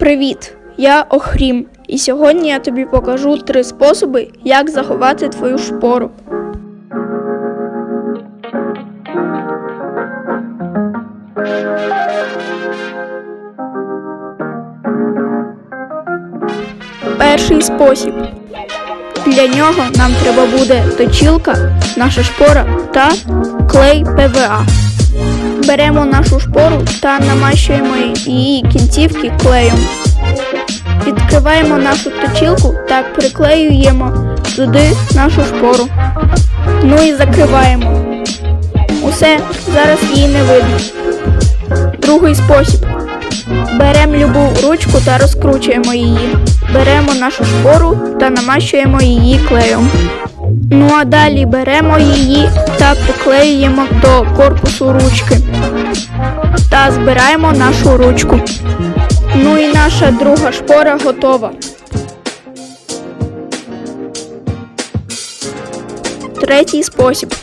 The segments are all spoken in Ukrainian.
Привіт! Я Охрім, і сьогодні я тобі покажу три способи, як заховати твою шпору. Перший спосіб. Для нього нам треба буде точілка, наша шпора та клей ПВА. Беремо нашу шпору та намащуємо її кінцівки клеєм. Відкриваємо нашу точілку та приклеюємо туди нашу шпору. Ну і закриваємо. Усе, зараз її не видно. Другий спосіб. Беремо любу ручку та розкручуємо її. Беремо нашу шпору та намащуємо її клеєм. Ну а далі беремо її та приклеюємо до корпусу ручки та збираємо нашу ручку. Ну і наша друга шпора готова. Третій спосіб.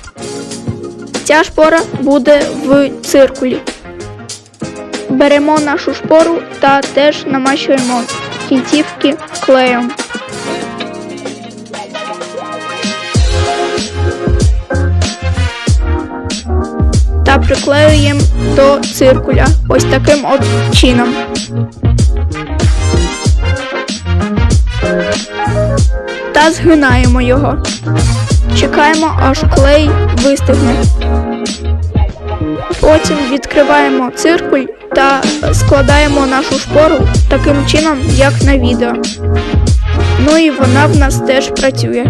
Ця шпора буде в циркулі. Беремо нашу шпору та теж намащуємо кінцівки клеєм. Приклеюємо до циркуля ось таким от чином. Та згинаємо його. Чекаємо, аж клей вистигне. Потім відкриваємо циркуль та складаємо нашу шпору таким чином, як на відео. Ну і вона в нас теж працює.